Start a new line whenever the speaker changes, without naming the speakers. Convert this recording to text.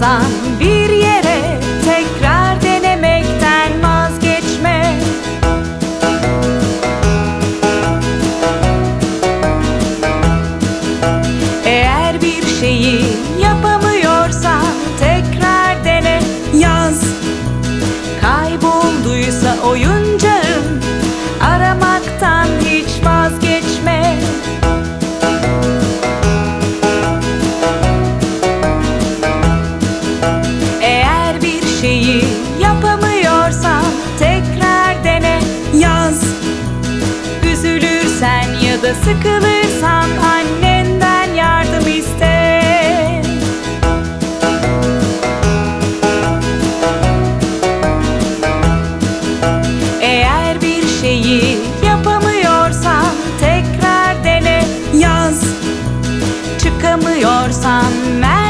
감. da sıkılırsan annenden yardım iste. Eğer bir şeyi yapamıyorsan tekrar dene Yaz. Çıkamıyorsan mer